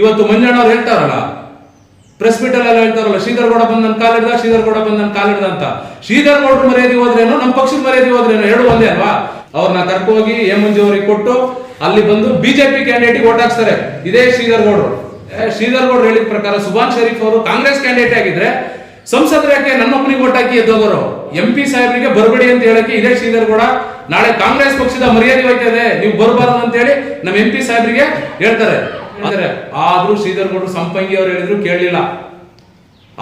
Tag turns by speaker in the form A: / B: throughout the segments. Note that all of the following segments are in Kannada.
A: ಇವತ್ತು ಮಂಜಣ್ಣವ್ರು ಹೇಳ್ತಾರಲ್ಲ ಪ್ರೆಸ್ ಮೀಟ್ ಎಲ್ಲ ಹೇಳ್ತಾರಲ್ಲ ಶ್ರೀಧರ್ ಗೌಡ ಬಂದ್ ನನ್ನ ಕಾಲಿಡ್ದ ಶ್ರೀಧರ್ ಗೌಡ ಬಂದ್ ನನ್ನ ಕಾಲಿಡ್ದ ಅಂತ. ಶ್ರೀಧರ್ ಗೌಡ್ರು ಮರ್ಯಾದೆ ಹೋದ್ರೇನು ನಮ್ಮ ಪಕ್ಷದ ಮರ್ಯಾದೆ ಹೋದ್ರೇನು, ಎರಡು ಒಂದೇ ಅಲ್ವಾ? ಅವ್ರನ್ನ ಕರ್ಕೋಗಿ ಎ ಮಂಜು ಅವ್ರಿಗೆ ಕೊಟ್ಟು ಅಲ್ಲಿ ಬಂದು ಬಿಜೆಪಿ ಕ್ಯಾಂಡಿಡೇಟ್ ಓಟ್ ಹಾಕ್ಸ್ತಾರೆ. ಇದೇ ಶ್ರೀಧರ್ ಗೌಡ್ರು ಶ್ರೀಧರ್ ಹೇಳಿದ ಪ್ರಕಾರ ಸುಭಾನ್ ಶರೀಫ್ ಅವರು ಕಾಂಗ್ರೆಸ್ ಕ್ಯಾಂಡಿಡೇಟ್ ಆಗಿದ್ರೆ ಸಂಸದರ ಯಾಕೆ ನನ್ನೊಬ್ಬನಿಗೆ ಓಟ್ ಹಾಕಿ ಎದ್ದೋಗೋರು. ಎಂ ಪಿ ಸಾಹೇಬರಿಗೆ ಬರಬೇಡಿ ಅಂತ ಹೇಳಕ್ಕೆ ಇದೇ ಶ್ರೀಧರ್ ಗೌಡ ನಾಳೆ ಕಾಂಗ್ರೆಸ್ ಪಕ್ಷದ ಮರ್ಯಾದೆ ಹೋಯ್ತದೆ ನೀವು ಬರಬಾರದು ಅಂತ ಹೇಳಿ ನಮ್ಮ ಎಂ ಪಿ ಸಾಹೇಬರಿಗೆ ಹೇಳ್ತಾರೆ. ಆದ್ರೆ ಆದ್ರೂ ಶ್ರೀಧರ್ ಗೌಡ್ರು ಸಂಪಂಗಿ ಅವ್ರು ಹೇಳಿದ್ರು ಕೇಳಲಿಲ್ಲ.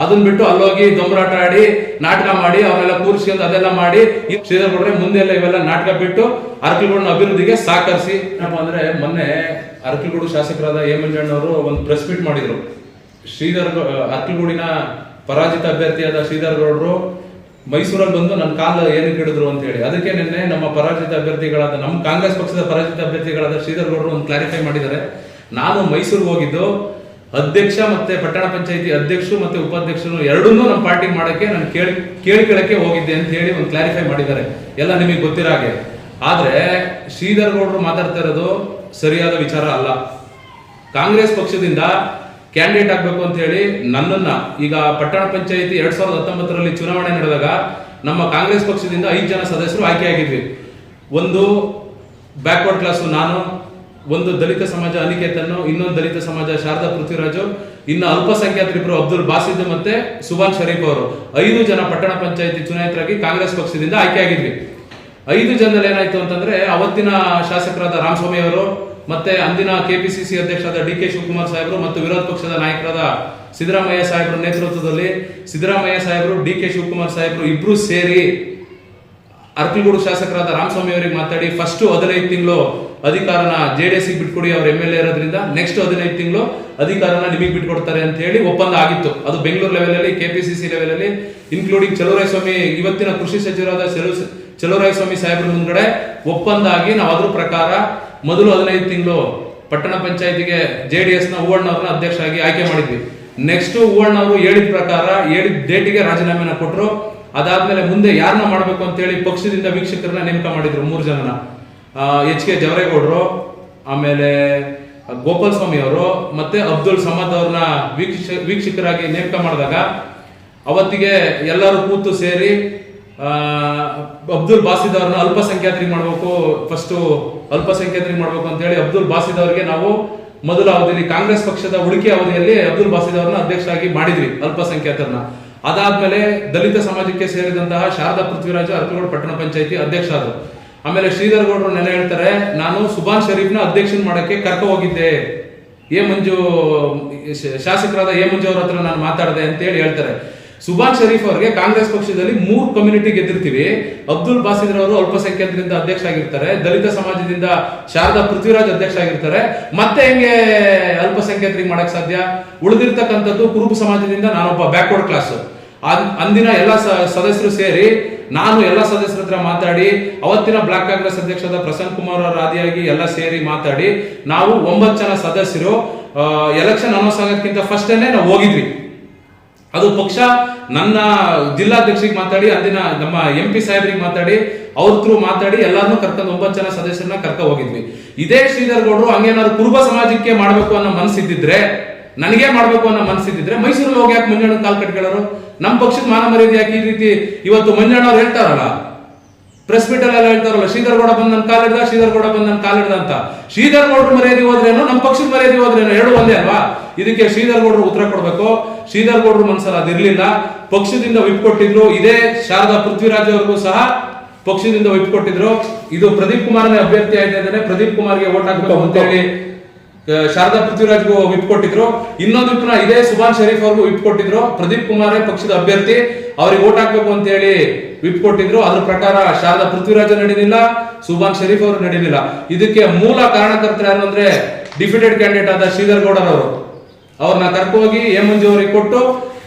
A: ಅದನ್ನ ಬಿಟ್ಟು ಅಲ್ಲೋಗಿ ದೊಂಬರಾಟ ಆಡಿ, ನಾಟಕ ಮಾಡಿ, ಅವನ್ನೆಲ್ಲ ಕೂರಿಸ್ಕೊಂಡು ಅದೆಲ್ಲ ಮಾಡಿ ಶ್ರೀಧರ್ ಗೌಡ್ರೆ ಮುಂದೆಲ್ಲ ಇವೆಲ್ಲ ನಾಟಕ ಬಿಟ್ಟು ಅರಕಲ್ಗೂಡಿನ ಅಭಿವೃದ್ಧಿಗೆ ಸಹಕರಿಸಿ ಏನಪ್ಪ ಅಂದ್ರೆ ಮೊನ್ನೆ ಅರಕಲ್ಗೂಡು ಶಾಸಕರಾದ ಹೇಮಂಜಣ್ಣ ಅವರು ಒಂದು ಪ್ರೆಸ್ ಮೀಟ್ ಮಾಡಿದ್ರು. ಶ್ರೀಧರ್ ಅರಕಲ್ಗೂಡಿನ ಪರಾಜಿತ ಅಭ್ಯರ್ಥಿಯಾದ ಶ್ರೀಧರ್ ಗೌಡ್ರು ಮೈಸೂರಲ್ಲಿ ಬಂದು ನನ್ನ ಕಾಲ ಏನಕ್ಕೆ ಹಿಡಿದ್ರು ಅಂತ ಹೇಳಿ. ಅದಕ್ಕೆ ನಿನ್ನೆ ನಮ್ಮ ಪರಾಜಿತ ಅಭ್ಯರ್ಥಿಗಳಾದ, ನಮ್ಮ ಕಾಂಗ್ರೆಸ್ ಪಕ್ಷದ ಪರಾಜಿತ ಅಭ್ಯರ್ಥಿಗಳಾದ ಶ್ರೀಧರ್ ಗೌಡ್ರು ಒಂದು ಕ್ಲಾರಿಫೈ ಮಾಡಿದ್ದಾರೆ. ನಾನು ಮೈಸೂರಿಗೆ ಹೋಗಿದ್ದು, ಅಧ್ಯಕ್ಷ ಮತ್ತೆ ಪಟ್ಟಣ ಪಂಚಾಯತಿ ಅಧ್ಯಕ್ಷರು ಮತ್ತೆ ಉಪಾಧ್ಯಕ್ಷರು ಎರಡನ್ನೂ ನಮ್ಮ ಪಾರ್ಟಿ ಮಾಡಕ್ಕೆ ನಾನು ಕೇಳಿ ಕೇಳ್ಕೊಳಕ್ಕೆ ಹೋಗಿದ್ದೆ ಅಂತ ಹೇಳಿ ಒಂದು ಕ್ಲಾರಿಫೈ ಮಾಡಿದ್ದಾರೆ. ಎಲ್ಲ ನಿಮಗೆ ಗೊತ್ತಿರೋ ಹಾಗೆ. ಆದರೆ ಶ್ರೀಧರ್ ಗೌಡರು ಮಾತಾಡ್ತಾ ಇರೋದು ಸರಿಯಾದ ವಿಚಾರ ಅಲ್ಲ. ಕಾಂಗ್ರೆಸ್ ಪಕ್ಷದಿಂದ ಕ್ಯಾಂಡಿಡೇಟ್ ಆಗಬೇಕು ಅಂತ ಹೇಳಿ ನನ್ನನ್ನ ಈಗ ಪಟ್ಟಣ ಪಂಚಾಯತಿ ಎರಡ್ ಸಾವಿರದ ಹತ್ತೊಂಬತ್ತರಲ್ಲಿ ಚುನಾವಣೆ ನಡೆದಾಗ ನಮ್ಮ ಕಾಂಗ್ರೆಸ್ ಪಕ್ಷದಿಂದ ಐದು ಜನ ಸದಸ್ಯರು ಆಯ್ಕೆಯಾಗಿದ್ವಿ ಒಂದು ಬ್ಯಾಕ್ವರ್ಡ್ ಕ್ಲಾಸ್ ನಾನು ಒಂದು ದಲಿತ ಸಮಾಜ ಅನಿಕೇತನ್ನು, ಇನ್ನೊಂದು ದಲಿತ ಸಮಾಜ ಶಾರದಾ ಪೃಥ್ವಿರಾಜು, ಇನ್ನು ಅಲ್ಪಸಂಖ್ಯಾತರಿಬ್ಬರು ಅಬ್ದುಲ್ ಬಾಸಿದ್ ಮತ್ತೆ ಸುಭಾನ್ ಶರೀಫ್ ಅವರು. ಐದು ಜನ ಪಟ್ಟಣ ಪಂಚಾಯತಿ ಚುನಾಯಿತರಾಗಿ ಕಾಂಗ್ರೆಸ್ ಪಕ್ಷದಿಂದ ಆಯ್ಕೆಯಾಗಿದ್ವಿ. ಐದು ಜನದಲ್ಲಿ ಏನಾಯ್ತು ಅಂತಂದ್ರೆ, ಅವತ್ತಿನ ಶಾಸಕರಾದ ರಾಮಸ್ವಾಮಿ ಅವರು ಮತ್ತೆ ಅಂದಿನ ಕೆಪಿಸಿಸಿ ಅಧ್ಯಕ್ಷರಾದ ಡಿ ಕೆ ಶಿವಕುಮಾರ್ ಸಾಹೇಬರು ಮತ್ತು ವಿರೋಧ ಪಕ್ಷದ ನಾಯಕರಾದ ಸಿದ್ದರಾಮಯ್ಯ ಸಾಹೇಬರ ನೇತೃತ್ವದಲ್ಲಿ ಸಿದ್ದರಾಮಯ್ಯ ಸಾಹೇಬರು, ಡಿ ಕೆ ಶಿವಕುಮಾರ್ ಸಾಹೇಬರು ಇಬ್ರು ಸೇರಿ ಅರ್ಕಲ್ಗೂಡು ಶಾಸಕರಾದ ರಾಮಸ್ವಾಮಿ ಅವರಿಗೆ ಮಾತಾಡಿ ಫಸ್ಟ್ ಹದಿನೈದು ತಿಂಗಳು ಅಧಿಕಾರನ ಜೆ ಡಿ ಎಸ್ ಬಿಟ್ಕೊಡಿ, ಅವ್ರ ಎಂ ಎಲ್ ಎ ಇರೋದ್ರಿಂದ ನೆಕ್ಸ್ಟ್ ಹದಿನೈದು ತಿಂಗಳು ಅಧಿಕಾರನ ನಿಮಗೆ ಬಿಟ್ಕೊಡ್ತಾರೆ ಅಂತ ಹೇಳಿ ಒಪ್ಪಂದ ಆಗಿತ್ತು. ಅದು ಬೆಂಗಳೂರು ಲೆವೆಲ್ ಅಲ್ಲಿ ಕೆಪಿಸಿಸಿ ಲೆವೆಲ್ ಅಲ್ಲಿ ಇನ್ಕ್ಲೂಡಿಂಗ್ ಚಲುವರಾಯ ಸ್ವಾಮಿ ಇವತ್ತಿನ ಕೃಷಿ ಸಚಿವರಾದ ಚಲು- ಚಲುವರಾಯ ಸ್ವಾಮಿ ಸಾಹೇಬ್ರ ಮುಂದ್ಗಡೆ ಒಪ್ಪಂದ ಆಗಿ ನಾವು ಅದ್ರ ಪ್ರಕಾರ ಮೊದಲು ಹದಿನೈದು ತಿಂಗಳು ಪಟ್ಟಣ ಪಂಚಾಯತಿಗೆ ಜೆ ಡಿ ಎಸ್ನ ಹೂವಣ್ಣವ್ರನ್ನ ಅಧ್ಯಕ್ಷ ಆಗಿ ಆಯ್ಕೆ ಮಾಡಿದ್ವಿ. ನೆಕ್ಸ್ಟ್ ಹೂವಣ್ಣವರು ಹೇಳಿದ ಪ್ರಕಾರ, ಹೇಳಿದ ಡೇಟಿಗೆ ರಾಜೀನಾಮೆನ ಕೊಟ್ಟರು ಅದಾದ್ಮೇಲೆ ಮುಂದೆ ಯಾರನ್ನ ಮಾಡಬೇಕು ಅಂತ ಹೇಳಿ ಪಕ್ಷದಿಂದ ವೀಕ್ಷಕರನ್ನ ನೇಮಕ ಮಾಡಿದ್ರು ಮೂರು ಜನನ. ಎಚ್ ಕೆ ಜವರೇಗೌಡರು, ಆಮೇಲೆ ಗೋಪಾಲ್ ಸ್ವಾಮಿ ಅವರು, ಮತ್ತೆ ಅಬ್ದುಲ್ ಸಮದ್ ಅವ್ರನ್ನ ವೀಕ್ಷ, ವೀಕ್ಷಕರಾಗಿ ನೇಮಕ ಮಾಡಿದಾಗ ಅವತ್ತಿಗೆ ಎಲ್ಲರೂ ಕೂತು ಸೇರಿ ಅಬ್ದುಲ್ ಬಾಸಿದ್ ಅವ್ರನ್ನ ಅಲ್ಪಸಂಖ್ಯಾತ್ರಿ ಮಾಡಬೇಕು ಫಸ್ಟ್ ಅಲ್ಪಸಂಖ್ಯಾತರಿಗೆ ಮಾಡಬೇಕು ಅಂತ ಹೇಳಿ ಅಬ್ದುಲ್ ಬಾಸಿದ್ ಅವರಿಗೆ ನಾವು ಮೊದಲ ಅವಧಿಯಲ್ಲಿ ಕಾಂಗ್ರೆಸ್ ಪಕ್ಷದ ಉಳಿಕೆ ಅವಧಿಯಲ್ಲಿ ಅಬ್ದುಲ್ ಬಾಸಿದ್ ಅವ್ರನ್ನ ಅಧ್ಯಕ್ಷರಾಗಿ ಮಾಡಿದ್ವಿ, ಅಲ್ಪಸಂಖ್ಯಾತರನ್ನ. ಅದಾದ್ಮೇಲೆ ದಲಿತ ಸಮಾಜಕ್ಕೆ ಸೇರಿದಂತಹ ಶಾರದಾ ಪೃಥ್ವಿರಾಜ ಅರ್ಕಗೋಡ್ ಪಟ್ಟಣ ಪಂಚಾಯಿತಿ ಅಧ್ಯಕ್ಷ ಆದ್ರು ಆಮೇಲೆ ಶ್ರೀಧರ್ ಗೌಡರು ನೆಲೆ ಹೇಳ್ತಾರೆ, ನಾನು ಸುಭಾನ್ ಶರೀಫ್ನ ಅಧ್ಯಕ್ಷನ್ ಮಾಡೋಕ್ಕೆ ಕರ್ಕ ಹೋಗಿದ್ದೆ. ಎ ಮಂಜು ಶಾಸಕರಾದ ಎ ಮಂಜು ಅವ್ರ ಹತ್ರ ನಾನು ಮಾತಾಡಿದೆ ಅಂತ ಹೇಳಿ ಹೇಳ್ತಾರೆ. ಸುಭಾನ್ ಶರೀಫ್ ಅವರಿಗೆ ಕಾಂಗ್ರೆಸ್ ಪಕ್ಷದಲ್ಲಿ ಮೂರು ಕಮ್ಯುನಿಟಿ ಗೆದ್ದಿರ್ತೀವಿ. ಅಬ್ದುಲ್ ಬಾಸಿದ್ರ ಅವರು ಅಲ್ಪಸಂಖ್ಯಾತರಿಂದ ಅಧ್ಯಕ್ಷ ಆಗಿರ್ತಾರೆ. ದಲಿತ ಸಮಾಜದಿಂದ ಶಾರದಾ ಪೃಥ್ವಿರಾಜ್ ಅಧ್ಯಕ್ಷ ಆಗಿರ್ತಾರೆ. ಮತ್ತೆ ಹೆಂಗೆ ಅಲ್ಪಸಂಖ್ಯಾತರಿಗೆ ಮಾಡಕ್ ಸಾಧ್ಯ? ಉಳಿದಿರ್ತಕ್ಕಂಥದ್ದು ಕುರುಬ ಸಮಾಜದಿಂದ ನಾನೊಬ್ಬ ಬ್ಯಾಕ್ವರ್ಡ್ ಕ್ಲಾಸ್ ಅಂದಿನ ಎಲ್ಲ ಸದಸ್ಯರು ಸೇರಿ ನಾನು ಎಲ್ಲ ಸದಸ್ಯರ ಹತ್ರ ಮಾತಾಡಿ, ಅವತ್ತಿನ ಬ್ಲಾಕ್ ಕಾಂಗ್ರೆಸ್ ಅಧ್ಯಕ್ಷದ ಪ್ರಸನ್ನ ಕುಮಾರ್ ಅವರ ಆದಿಯಾಗಿ ಎಲ್ಲ ಸೇರಿ ಮಾತಾಡಿ, ನಾವು ಒಂಬತ್ತು ಜನ ಸದಸ್ಯರು ಎಲೆಕ್ಷನ್ ಅನೌನ್ಸ್ ಆಗೋದಕ್ಕಿಂತ ಫಸ್ಟ್ ನಾವು ಹೋಗಿದ್ವಿ. ಅದು ಪಕ್ಷ ನನ್ನ ಜಿಲ್ಲಾಧ್ಯಕ್ಷರಿಗೆ ಮಾತಾಡಿ, ಅಂದಿನ ನಮ್ಮ ಎಂ ಪಿ ಸಾಹೇಬ್ರಿಗೆ ಮಾತಾಡಿ, ಅವ್ರ ಥ್ರೂ ಮಾತಾಡಿ ಎಲ್ಲಾರನ್ನೂ ಕರ್ಕೊಂಡು ಒಂಬತ್ತು ಜನ ಸದಸ್ಯರನ್ನ ಕರ್ಕೊಂಡು ಹೋಗಿದ್ವಿ. ಇದೇ ಶ್ರೀಧರ್ ಗೌಡರು ಹಂಗೇನಾದ್ರು ಕುರುಬ ಸಮಾಜಕ್ಕೆ ಮಾಡಬೇಕು ಅನ್ನೋ ಮನಸ್ಸಿದ್ದಿದ್ರೆ ನನಗೆ ಮಾಡಬೇಕು ಅನ್ನೋ ಮನಸ್ಸಿದ್ದಿದ್ರೆ ಮೈಸೂರಲ್ಲಿ ಹೋಗಿ ಯಾಕೆ ಮಂಜಣ್ಣ ಕಾಲ್ ಕಟ್ಕೊಳ್ಳೋರು? ನಮ್ಮ ಪಕ್ಷದ ಮಾನ ಮರ್ಯಾದೆ ಯಾಕೆ ಈ ರೀತಿ ಇವತ್ತು ಮಂಜಣ್ಣ ಅವ್ರು ಹೇಳ್ತಾರಲ್ಲ? ಪ್ರೆಸ್ ಮೀಟ್ ಎಲ್ಲ ಹೇಳ್ತಾರಲ್ಲ ಶ್ರೀಧರ್ ಗೌಡ ಬಂದ್ ನನ್ನ ಕಾಲಿಡ್ದ ಶ್ರೀಧರ್ ಗೌಡ ಬಂದ್ ನನ್ನ ಕಾಲಿಡ್ದ ಅಂತ. ಶ್ರೀಧರ್ ಗೌಡ್ರ ಮರ್ಯಾದೆ ಹೋದ್ರೇನು ನಮ್ಮ ಪಕ್ಷದ ಮರ್ಯಾದೆ ಹೋದ್ರೇನು ಎರಡು ಒಂದೇ ಅಲ್ವಾ? ಇದಕ್ಕೆ ಶ್ರೀಧರ್ ಗೌಡ್ರು ಉತ್ತರ ಕೊಡಬೇಕು. ಶ್ರೀಧರ್ ಗೌಡ್ರು ಮನಸ್ಸಲ್ಲಿ ಅದಿರ್ಲಿಲ್ಲ. ಪಕ್ಷದಿಂದ ವಿಪ್ ಕೊಟ್ಟಿದ್ರು, ಇದೇ ಶಾರದಾ ಪೃಥ್ವಿರಾಜ್ ಅವ್ರಿಗೂ ಸಹ ಪಕ್ಷದಿಂದ ವಿಪ್ ಕೊಟ್ಟಿದ್ರು. ಇದು ಪ್ರದೀಪ್ ಕುಮಾರ್ನೇ ಅಭ್ಯರ್ಥಿ ಆಯ್ತಾ ಪ್ರದೀಪ್ ಕುಮಾರ್ಗೆ ಓಟ್ ಹಾಕಬೇಕು ಅಂತ ಹೇಳಿ ಶಾರದಾ ಪೃಥ್ವಿರಾಜ್ಗೂ ವಿಪ್ ಕೊಟ್ಟಿದ್ರು. ಇನ್ನೊಂದು ವಿಪ್ನ ಇದೇ ಸುಭಾನ್ ಶರೀಫ್ ಅವ್ರಿಗೂ ವಿಪ್ ಕೊಟ್ಟಿದ್ರು. ಪ್ರದೀಪ್ ಕುಮಾರ್ ಪಕ್ಷದ ಅಭ್ಯರ್ಥಿ. ಅವ್ರಿಗೆ ಓಟ್ ಹಾಕ್ಬೇಕು ಅಂತ ಹೇಳಿ ವಿಪ್ ಕೊಟ್ಟಿದ್ರು. ಅದ್ರ ಪ್ರಕಾರ ಶಾರದಾ ಪೃಥ್ವಿರಾಜ್ ನಡೀಲಿಲ್ಲ, ಸುಭಾನ್ ಶರೀಫ್ ಅವರು ನಡೀಲಿಲ್ಲ. ಇದಕ್ಕೆ ಮೂಲ ಕಾರಣಕರ್ತರು ಯಾರು ಅಂದ್ರೆ ಡಿಫಿಟೆಡ್ ಕ್ಯಾಂಡಿಡೇಟ್ ಆದ ಶ್ರೀಧರ್ ಗೌಡರವರು ಅವ್ರನ್ನ ಕರ್ಕೋಗಿ ಎ ಮಂಜು ಅವರಿಗೆ ಕೊಟ್ಟು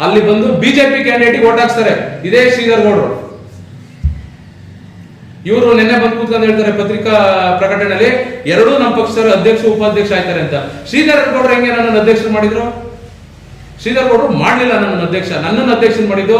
A: ಅಲ್ಲಿ ಬಂದು ಬಿಜೆಪಿ ಕ್ಯಾಂಡಿಡೇಟ್ ಓಟ್ ಹಾಕ್ಸ್ತಾರೆ. ಇದೇ ಶ್ರೀಧರ್ ಗೌಡರು. ಇವರು ನಿನ್ನೆ ಬಂದು ಕೂತ್ಕೊಂಡು ಹೇಳ್ತಾರೆ ಪತ್ರಿಕಾ ಪ್ರಕಟಣೆಯಲ್ಲಿ, ಎರಡೂ ನಮ್ಮ ಪಕ್ಷದ ಅಧ್ಯಕ್ಷ, ಉಪಾಧ್ಯಕ್ಷ ಆಯ್ತಾರೆ ಅಂತ. ಶ್ರೀಧರ್ ಗೌಡ್ರು ಹೆಂಗೆ ನನ್ನನ್ನು ಅಧ್ಯಕ್ಷರು ಮಾಡಿದ್ರು? ಶ್ರೀಧರ್ ಗೌಡ್ರು ಮಾಡಲಿಲ್ಲ ನನ್ನನ್ನು ಅಧ್ಯಕ್ಷ. ನನ್ನನ್ನು ಅಧ್ಯಕ್ಷ ಮಾಡಿದ್ದು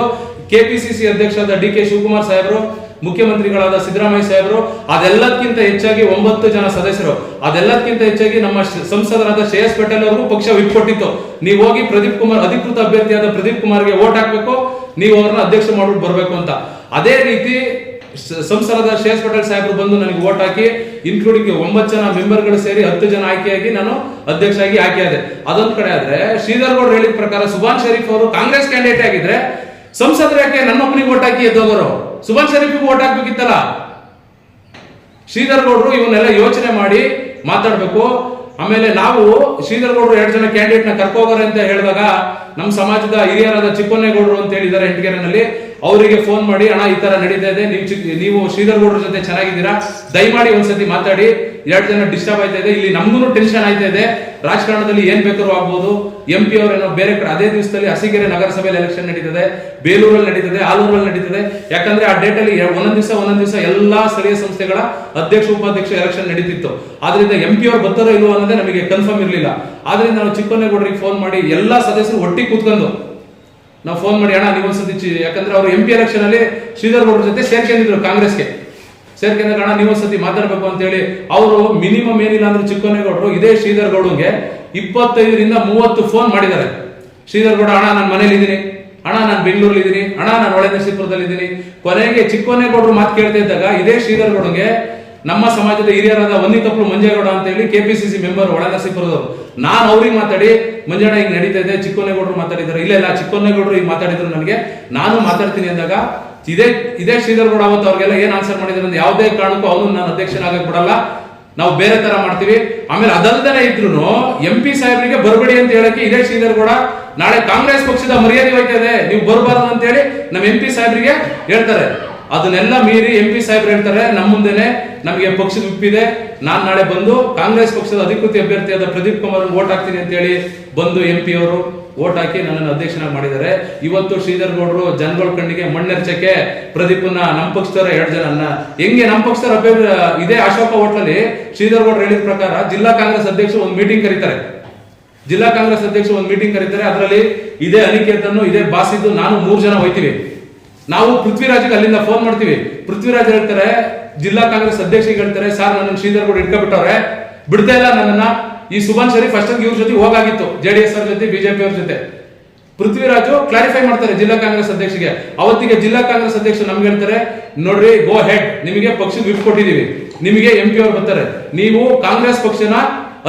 A: ಕೆಪಿಸಿಸಿ ಅಧ್ಯಕ್ಷರಾದ ಡಿ ಕೆ ಶಿವಕುಮಾರ್ ಸಾಹೇಬರು, ಮುಖ್ಯಮಂತ್ರಿಗಳಾದ ಸಿದ್ದರಾಮಯ್ಯ ಸಾಹೇಬರು ಅದೆಲ್ಲದಕ್ಕಿಂತ ಹೆಚ್ಚಾಗಿ ಒಂಬತ್ತು ಜನ ಸದಸ್ಯರು. ಅದೆಲ್ಲದಕ್ಕಿಂತ ಹೆಚ್ಚಾಗಿ ನಮ್ಮ ಸಂಸದರಾದ ಶ್ರೇಯಸ್ ಪಟೇಲ್ ಅವರು ಪಕ್ಷ ವಿಪ್ ಕೊಟ್ಟಿತ್ತು ನೀವು ಹೋಗಿ ಪ್ರದೀಪ್ ಕುಮಾರ್, ಅಧಿಕೃತ ಅಭ್ಯರ್ಥಿಯಾದ ಪ್ರದೀಪ್ ಕುಮಾರ್ಗೆ ಓಟ್ ಹಾಕ್ಬೇಕು, ನೀವು ಅವ್ರನ್ನ ಅಧ್ಯಕ್ಷ ಮಾಡ್ಬಿಟ್ಟು ಬರಬೇಕು ಅಂತ. ಅದೇ ರೀತಿ ಸ- ಶೇಷ್ ಪಟೇಲ್ ಸಾಹೇಬರು ಬಂದು ನನಗೆ ಓಟ್ ಹಾಕಿ ಇನ್ಕ್ಲೂಡಿಂಗ್ ಒಂಬತ್ತು ಜನ ಮೆಂಬರ್ಗಳು ಸೇರಿ ಹತ್ತು ಜನ ಆಯ್ಕೆಯಾಗಿ ನಾನು ಅಧ್ಯಕ್ಷ ಆಗಿ ಆಯ್ಕೆಯಾದೆ. ಅದೊಂದ್ ಕಡೆ ಆದ್ರೆ, ಶ್ರೀಧರ್ ಗೌಡ್ ಹೇಳಿದ ಪ್ರಕಾರ ಸುಭಾನ್ ಶರೀಫ್ ಅವರು ಕಾಂಗ್ರೆಸ್ ಕ್ಯಾಂಡಿಡೇಟ್ ಆಗಿದ್ರೆ, ಸಂಸದರು ಯಾಕೆ ನನ್ನ ಒಬ್ಬನಿಗೆ ಓಟ್ ಹಾಕಿ ಎದ್ದೋಗರು? ಸುಭಾನ್ ಶರೀಫಿಗೆ ಓಟ್ ಹಾಕ್ಬೇಕಿತ್ತಲ್ಲ? ಶ್ರೀಧರ್ ಗೌಡ್ರು ಇವನ್ನೆಲ್ಲ ಯೋಚನೆ ಮಾಡಿ ಮಾತಾಡ್ಬೇಕು. ಆಮೇಲೆ ನಾವು ಶ್ರೀಧರ್ ಗೌಡ್ರು ಎರಡು ಜನ ಕ್ಯಾಂಡಿಡೇಟ್ನ ಕರ್ಕೋಗಾರೆ ಅಂತ ಹೇಳಿದಾಗ ನಮ್ಮ ಸಮಾಜದ ಹಿರಿಯರಾದ ಚಿಕ್ಕೋನ್ನೇಗೌಡರು ಅಂತ ಹೇಳಿದ್ದಾರೆ ಎಂಟಗೆರೆನಲ್ಲಿ ಅವರಿಗೆ ಫೋನ್ ಮಾಡಿ, ಅಣ್ಣ, ಈ ತರ ನಡೀತಾ ಇದೆ, ನೀವು ನೀವು ಶ್ರೀಧರ್ ಗೌಡ್ರ ಜೊತೆ ಚೆನ್ನಾಗಿದ್ದೀರಾ? ದಯಮಾಡಿ ಒಂದ್ಸತಿ ಮಾತಾಡಿ. ಎರಡು ಜನ ಡಿಸ್ಟರ್ಬ್ ಆಯ್ತಾ ಇದೆ. ಇಲ್ಲಿ ನಮಗೂ ಟೆನ್ಷನ್ ಆಯ್ತಾ ಇದೆ. ರಾಜಕಾರಣದಲ್ಲಿ ಏನ್ ಬೇಕಾದ್ರೂ ಆಗ್ಬೋದು. ಎಂ ಪಿ ಅವರೇನೋ ಬೇರೆ ಕಡೆ, ಅದೇ ದಿವಸದಲ್ಲಿ ಹಸಿಗೆರೆ ನಗರಸಭೆಯಲ್ಲಿ ಎಲೆಕ್ಷನ್ ನಡೀತದೆ. ಬೇಲೂರಲ್ಲಿ ನಡೀತದೆ, ಆಲೂರಲ್ಲಿ ನಡೀತದೆ. ಯಾಕಂದ್ರೆ ಆ ಡೇಟ್ ಅಲ್ಲಿ ಒಂದೊಂದ್ ದಿವಸ ಒಂದೊಂದ್ ದಿವಸ ಎಲ್ಲಾ ಸ್ಥಳೀಯ ಸಂಸ್ಥೆಗಳ ಅಧ್ಯಕ್ಷ, ಉಪಾಧ್ಯಕ್ಷ ಎಲೆಕ್ಷನ್ ನಡೀತಿತ್ತು. ಆದ್ರಿಂದ ಎಂ ಪಿ ಅವರು ಬರ್ತಾರೋ ಇಲ್ವೋ ಅನ್ನೋದೇ ನಮಗೆ ಕನ್ಫರ್ಮ್ ಇರಲಿಲ್ಲ. ಆದ್ರಿಂದ ನಾವು ಚಿಕ್ಕನೇಗೌಡರಿಗೆ ಫೋನ್ ಮಾಡಿ ಎಲ್ಲಾ ಸದಸ್ಯರು ಒಟ್ಟಿಗೆ ಕೂತ್ಕೊಂಡು ನಾವು ಫೋನ್ ಮಾಡಿ, ಅಣ್ಣ ನೀವೊಂದ್ಸತಿ ಚಿ- ಯಾಕಂದ್ರೆ ಅವರು ಎಂ ಪಿ ಎಲೆಕ್ಷನ್ ಅಲ್ಲಿ ಶ್ರೀಧರ್ ಗೌಡ್ರ ಜೊತೆ ಸೇರ್ಕೊಂಡಿದ್ರು ಕಾಂಗ್ರೆಸ್ಗೆ. ಸೇರ್ಕೊಂಡಾಗ ಅಣ್ಣ ನೀವೊಂದ್ಸತಿ ಮಾತಾಡ್ಬೇಕು ಅಂತ ಹೇಳಿ ಅವರು ಮಿನಿಮಮ್ ಏನಿಲ್ಲ ಅಂದ್ರೆ ಚಿಕ್ಕೋನೇಗೌಡರು, ಇದೇ ಶ್ರೀಧರ್ ಗೌಡಂಗೆ ಇಪ್ಪತ್ತೈದರಿಂದ ಮೂವತ್ತು ಫೋನ್ ಮಾಡಿದ್ದಾರೆ. ಶ್ರೀಧರ್ ಗೌಡ, ಅಣ್ಣ, ನಾನು ಮನೇಲಿ ಇದ್ದೀನಿ. ಅಣ್ಣ, ನಾನು ಬೆಂಗಳೂರಲ್ಲಿ ಇದ್ದೀನಿ. ಅಣ್ಣ, ನಾನು ಒಳ್ಳೆ ನರಸೀಪುರದಲ್ಲಿ ಇದ್ದೀನಿ ಕೊನೆಗೆ ಚಿಕ್ಕೋನೇಗೌಡರು ಮಾತು ಕೇಳ್ತಾ ಇದ್ದಾಗ, ಇದೇ ಶ್ರೀಧರ್ ಗೌಡಂಗೆ ನಮ್ಮ ಸಮಾಜದ ಹಿರಿಯರಾದ ಒಂದಿತಪ್ಪಳು ಮಂಜೇಗೌಡ ಅಂತ ಹೇಳಿ ಕೆಪಿಸಿಸಿ ಮೆಂಬರ್ ಒಳಗ ಸಿಕ್ಕಿರೋದು ನಾನು ಅವ್ರಿಗೆ ಮಾತಾಡಿ ಮಂಜಣ್ಣ ಈಗ ನಡೀತಾ ಇದೆ, ಚಿಕ್ಕೋನೇಗೌಡರು ಮಾತಾಡಿದ್ದಾರೆ. ಇಲ್ಲ ಇಲ್ಲ, ಚಿಕ್ಕೋನೇಗೌಡರು ಈಗ ಮಾತಾಡಿದ್ರು ನನಗೆ. ನಾನು ಮಾತಾಡ್ತೀನಿ ಅಂದಾಗ, ಇದೇ ಇದೇ ಶ್ರೀಧರ್ ಗೌಡ ಅವತ್ತು ಅವ್ರಿಗೆಲ್ಲ ಏನ್ ಆನ್ಸರ್ ಮಾಡಿದ್ರು ಅಂದ್ರೆ ಯಾವುದೇ ಕಾರಣಕ್ಕೂ ಅವನು ನಾನು ಅಧ್ಯಕ್ಷನಾಗಕ್ಕೆ ಬಿಡಲ್ಲ. ನಾವು ಬೇರೆ ತರ ಮಾಡ್ತೀವಿ. ಆಮೇಲೆ ಅದಲ್ದೇ ಇದ್ರು ಎಂ ಪಿ ಸಾಹೇಬರಿಗೆ ಬರಬೇಡಿ ಅಂತ ಹೇಳಕ್ಕೆ ಇದೇ ಶ್ರೀಧರ್ ಗೌಡ ನಾಳೆ ಕಾಂಗ್ರೆಸ್ ಪಕ್ಷದ ಮರ್ಯಾದೆ ಹೋಯ್ತಾ ಇದೆ. ನೀವು ಬರಬಾರದು ಅಂತ ಹೇಳಿ ನಮ್ಮ ಎಂ ಪಿ ಸಾಹೇಬರಿಗೆ ಹೇಳ್ತಾರೆ. ಅದನ್ನೆಲ್ಲ ಮೀರಿ ಎಂ ಪಿ ಸಾಹೇಬ್ರು ಹೇಳ್ತಾರೆ ನಮ್ಮ ಮುಂದೆನೆ ನಮಗೆ ಪಕ್ಷದ ಉಪ್ಪಿದೆ ನಾನು ನಾಳೆ ಬಂದು ಕಾಂಗ್ರೆಸ್ ಪಕ್ಷದ ಅಧಿಕೃತ ಅಭ್ಯರ್ಥಿಯಾದ ಪ್ರದೀಪ್ ಕುಮಾರ್ ಓಟ್ ಹಾಕ್ತೀನಿ ಅಂತ ಹೇಳಿ ಬಂದು ಎಂ ಪಿ ಅವರು ಓಟ್ ಹಾಕಿ ನನ್ನನ್ನು ಅಧ್ಯಕ್ಷನ ಮಾಡಿದ್ದಾರೆ. ಇವತ್ತು ಶ್ರೀಧರ್ ಗೌಡರು ಜನಗಳ ಕಣ್ಣಿಗೆ ಮಣ್ಣೆರ್ಚಕ್ಕೆ ಪ್ರದೀಪನ್ನ ನಮ್ಮ ಪಕ್ಷದವರ ಎರಡು ಜನನ್ನ ಹೆಂಗೆ ನಮ್ಮ ಪಕ್ಷದವರ ಅಭ್ಯರ್ಥಿ ಇದೇ ಅಶೋಕ ಹೋಟ್ಲಲ್ಲಿ ಶ್ರೀಧರ್ ಗೌಡರು ಹೇಳಿದ ಪ್ರಕಾರ ಜಿಲ್ಲಾ ಕಾಂಗ್ರೆಸ್ ಅಧ್ಯಕ್ಷರು ಒಂದು ಮೀಟಿಂಗ್ ಕರೀತಾರೆ. ಜಿಲ್ಲಾ ಕಾಂಗ್ರೆಸ್ ಅಧ್ಯಕ್ಷರು ಒಂದು ಮೀಟಿಂಗ್ ಕರೀತಾರೆ. ಅದರಲ್ಲಿ ಇದೇ ಅನಿಕೇತನ್ನು, ಇದೇ ಬಾಸಿದ್ದು ನಾನು ಮೂರು ಜನ ಹೋಯ್ತೀವಿ. ನಾವು ಪೃಥ್ವಿರಾಜ್ಗೆ ಅಲ್ಲಿಂದ ಫೋನ್ ಮಾಡ್ತೀವಿ. ಪೃಥ್ವಿರಾಜ್ ಹೇಳ್ತಾರೆ, ಜಿಲ್ಲಾ ಕಾಂಗ್ರೆಸ್ ಅಧ್ಯಕ್ಷರಿಗೆ ಹೇಳ್ತಾರೆ, ಸರ್ ನನ್ನ ಶ್ರೀಧರ್ ಗೌಡ ಇಟ್ಕೊಬಿಟ್ಟವ್ರೆ ಬಿಡ್ತಾ ಇಲ್ಲ ನನ್ನನ್ನ. ಈ ಸುಭಾನ್ ಶರೀಫ್ ಅಷ್ಟೊಂದು ಇವ್ರ ಜೊತೆ ಹೋಗಾಗಿತ್ತು ಜೆಡಿಎಸ್ ಅವ್ರ ಜೊತೆ ಬಿಜೆಪಿ ಅವ್ರ ಜೊತೆ. ಪೃಥ್ವಿರಾಜು ಕ್ಲಾರಿಫೈ ಮಾಡ್ತಾರೆ ಜಿಲ್ಲಾ ಕಾಂಗ್ರೆಸ್ ಅಧ್ಯಕ್ಷಗೆ. ಅವತ್ತಿಗೆ ಜಿಲ್ಲಾ ಕಾಂಗ್ರೆಸ್ ಅಧ್ಯಕ್ಷ ನಮ್ಗೆ ಹೇಳ್ತಾರೆ, ನೋಡ್ರಿ ಗೋ ಹೆಡ್ ನಿಮಗೆ ಪಕ್ಷದ ವಿಪ್ ಕೊಟ್ಟಿದೀವಿ ನಿಮಗೆ ಎಂ ಪಿ ಅವ್ರು ಬರ್ತಾರೆ. ನೀವು ಕಾಂಗ್ರೆಸ್ ಪಕ್ಷನ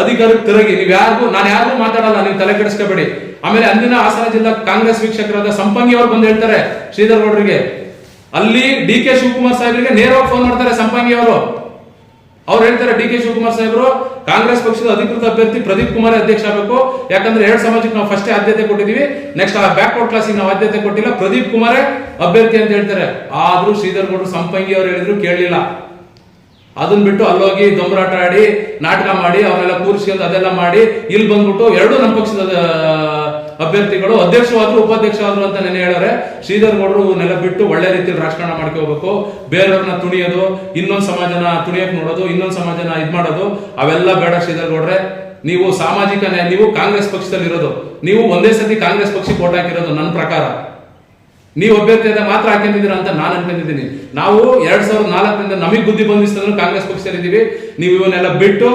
A: ಅಧಿಕಾರಕ್ಕೆ ತಿರುಗಿ, ನೀವು ಯಾರಿಗೂ ನಾನು ಯಾರಿಗೂ ಮಾತಾಡಲ್ಲ, ನೀವು ತಲೆ ಕೆಡಿಸ್ಕೋಬೇಡಿ. ಆಮೇಲೆ ಅಂದಿನ ಹಾಸನ ಜಿಲ್ಲಾ ಕಾಂಗ್ರೆಸ್ ವೀಕ್ಷಕರಾದ ಸಂಪಂಗಿ ಅವರು ಬಂದು ಹೇಳ್ತಾರೆ, ಶ್ರೀಧರ್ ಗೌಡರಿಗೆ. ಅಲ್ಲಿ ಡಿ ಕೆ ಶಿವಕುಮಾರ್ ಸಾಹೇಬರಿಗೆ ನೇರವಾಗಿ ಫೋನ್ ಮಾಡ್ತಾರೆ ಸಂಪಂಗಿ ಅವರು. ಅವ್ರು ಹೇಳ್ತಾರೆ, ಡಿ ಕೆ ಶಿವಕುಮಾರ್ ಸಾಹೇಬ್ರು, ಕಾಂಗ್ರೆಸ್ ಪಕ್ಷದ ಅಧಿಕೃತ ಅಭ್ಯರ್ಥಿ ಪ್ರದೀಪ್ ಕುಮಾರ್ ಅಧ್ಯಕ್ಷ ಆಗಬೇಕು. ಯಾಕಂದ್ರೆ ಎರಡು ಸಮಾಜಕ್ಕೆ ನಾವು ಫಸ್ಟ್ ಆದ್ಯತೆ ಕೊಟ್ಟಿದೀವಿ ನೆಕ್ಸ್ಟ್ ಆ ಬ್ಯಾಕ್ವರ್ಡ್ ಕ್ಲಾಸಿಗೆ ನಾವು ಆದ್ಯತೆ ಕೊಟ್ಟಿಲ್ಲ. ಪ್ರದೀಪ್ ಕುಮಾರೇ ಅಭ್ಯರ್ಥಿ ಅಂತ ಹೇಳ್ತಾರೆ. ಆದ್ರೂ ಶ್ರೀಧರ್ ಗೌಡರು ಸಂಪಂಗಿ ಅವ್ರು ಹೇಳಿದ್ರು ಕೇಳಲಿಲ್ಲ. ಅದನ್ನ ಬಿಟ್ಟು ಅಲ್ಲೋಗಿ ದೊಂಬರಾಟ ಆಡಿ, ನಾಟಕ ಮಾಡಿ, ಅವನ್ನೆಲ್ಲ ಕೂರಿಸ್ಕೊಂಡು ಅದೆಲ್ಲ ಮಾಡಿ ಇಲ್ಲಿ ಬಂದ್ಬಿಟ್ಟು ಎರಡು ನಮ್ಮ ಪಕ್ಷದ ಅಭ್ಯರ್ಥಿಗಳು ಅಧ್ಯಕ್ಷವಾದ್ರು ಉಪಾಧ್ಯಕ್ಷವಾದ್ರು ಅಂತ ನೆನೆ ಹೇಳಾರೆ ಶ್ರೀಧರ್ ಗೌಡರು ನೆಲ ಬಿಟ್ಟು ಒಳ್ಳೆ ರೀತಿಯಲ್ಲಿ ರಾಜಕಾರಣ ಮಾಡ್ಕೋಬೇಕು. ಬೇರೆಯವ್ರನ್ನ ತುಣಿಯೋದು, ಇನ್ನೊಂದು ಸಮಾಜನ ತುಣಿಯಕ್ ನೋಡೋದು, ಇನ್ನೊಂದು ಸಮಾಜನ ಇದ್ ಮಾಡೋದು, ಅವೆಲ್ಲ ಬೇಡ ಶ್ರೀಧರ್ ಗೌಡ್ರೆ ನೀವು ಸಾಮಾಜಿಕ ನೀವು ಕಾಂಗ್ರೆಸ್ ಪಕ್ಷದಲ್ಲಿ ಇರೋದು ನೀವು ಒಂದೇ ಸತಿ ಕಾಂಗ್ರೆಸ್ ಪಕ್ಷಕ್ಕೆ ಓಟ್ ಹಾಕಿರೋದು ನನ್ನ ಪ್ರಕಾರ. ನೀವು ಅಭ್ಯರ್ಥಿಯಾದ ಮಾತ್ರ ಹಾಕೊಂಡಿದ್ದೀರಾ ಅಂತ ನಾನು ಅನ್ಕೊಂಡಿದ್ದೀನಿ. ನಾವು ಎರಡ್ ಸಾವಿರದ ನಾಲ್ಕರಿಂದ ನಮಗೆ ಬುದ್ಧಿ ಬಂದಿಸ್ತಂದ್ರೆ ಕಾಂಗ್ರೆಸ್ ಪಕ್ಷದಲ್ಲಿದ್ದೀವಿ. ನೀವು ಇವನ್ನೆಲ್ಲ ಬಿಟ್ಟು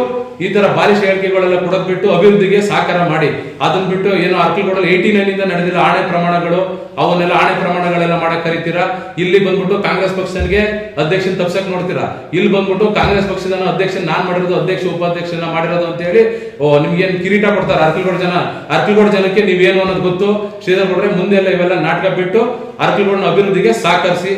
A: ಈ ತರ ಬಾಲಿಶ ಹೇಳಿಕೆಗಳೆಲ್ಲ ಕೊಡೋದ್ ಬಿಟ್ಟು ಅಭಿವೃದ್ಧಿಗೆ ಸಹಕಾರ ಮಾಡಿ. ಅದನ್ನ ಬಿಟ್ಟು ಏನು ಅರ್ಕಲ್ಗೂಡಲ್ಲಿ ಏಯ್ಟಿ ನೈನ್ ಇಂದ ನಡೆದಿರೋ ಆಣೆ ಪ್ರಮಾಣಗಳು, ಅವನ್ನೆಲ್ಲ ಆಣೆ ಪ್ರಮಾಣಗಳೆಲ್ಲ ಮಾಡಕ್ ಕರಿತೀರಾ? ಇಲ್ಲಿ ಬಂದ್ಬಿಟ್ಟು ಕಾಂಗ್ರೆಸ್ ಪಕ್ಷನಿಗೆ ಅಧ್ಯಕ್ಷನ್ ತಪ್ಸಕ್ ನೋಡ್ತೀರಾ? ಇಲ್ಲಿ ಬಂದ್ಬಿಟ್ಟು ಕಾಂಗ್ರೆಸ್ ಪಕ್ಷದ ಅಧ್ಯಕ್ಷ ನಾನ್ ಮಾಡಿರೋದು ಅಧ್ಯಕ್ಷ, ಉಪಾಧ್ಯಕ್ಷನ ಮಾಡಿರೋದು ಅಂತ ಹೇಳಿ ಓ, ನಿಮ್ಗೆ ಕಿರೀಟ ಕೊಡ್ತಾರೆ ಅರ್ಕಲ್ಗೌಡ ಜನ? ಅರ್ಕಲ್ಗೌಡ ಜನಕ್ಕೆ ನೀವೇನು ಅನ್ನೋದು ಗೊತ್ತು? ಶ್ರೀಧರ್ ಮುಂದೆ ಎಲ್ಲ ಇವೆಲ್ಲ ನಾಟಕ ಬಿಟ್ಟು ಅರ್ಕಲ್ಗೌಡನ ಅಭಿವೃದ್ಧಿಗೆ ಸಹಕರಿಸಿ